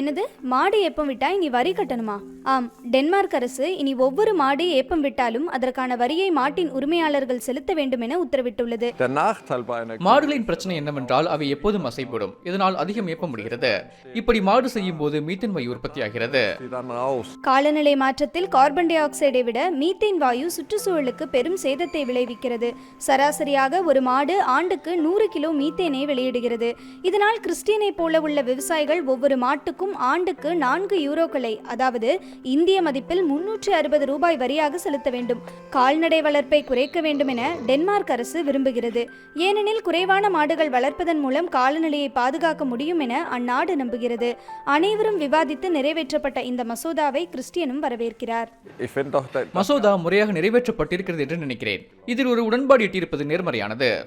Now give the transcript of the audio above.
என்னது? மாடு ஏப்பம் விட்டா இனி வரி கட்டணுமா? ஆம் டென்மார்க் அரசு இனி ஒவ்வொரு மாடு ஏப்பம் விட்டாலும் அதற்கான வரியை மாட்டின் உரிமையாளர்கள் செலுத்த வேண்டும் என உத்தரவிட்டுள்ளது மாடுகளின் பிரச்சனை என்னவென்றால் அவை எப்போதும் அசைப்படும் இதனால் அதிகம் ஏப்ப முடிகிறது இப்படி மாடு செய்யும் போது மீத்தேன் வாயு உற்பத்தியாகிறது. காலநிலை மாற்றத்தில் கார்பன் டை ஆக்சைடை விட மீத்தேன் வாயு சுற்றுச்சூழலுக்கு பெரும் சேதத்தை விளைவிக்கிறது. சராசரியாக ஒரு மாடு ஆண்டுக்கு நூறு கிலோ மீத்தேனை வெளியிடுகிறது. இதனால் கிறிஸ்டியனை போல உள்ள விவசாயிகள் ஒவ்வொரு மாட்டுக்கும் ஆண்டுக்கு நான்கு யூரோக்களை அதாவது இந்திய மதிப்பில் முன்னூற்றி அறுபது ரூபாய் வரியாக செலுத்த வேண்டும். கால்நடை வளர்ப்பை குறைக்க வேண்டும் என டென்மார்க் அரசு விரும்புகிறது. ஏனெனில் குறைவான மாடுகள் வளர்ப்பதன் மூலம் காலநிலையை பாதுகாக்க முடியும் என அந்நாடு நம்புகிறது. அனைவரும் விவாதித்து நிறைவேற்றப்பட்ட இந்த மசோதாவை கிறிஸ்டியனும் வரவேற்கிறார். மசோதா முறையாக நிறைவேற்றப்பட்டிருக்கிறது என்று நினைக்கிறேன். இதில் ஒரு உடன்பாடு எட்டியிருப்பது நேர்மறையானது.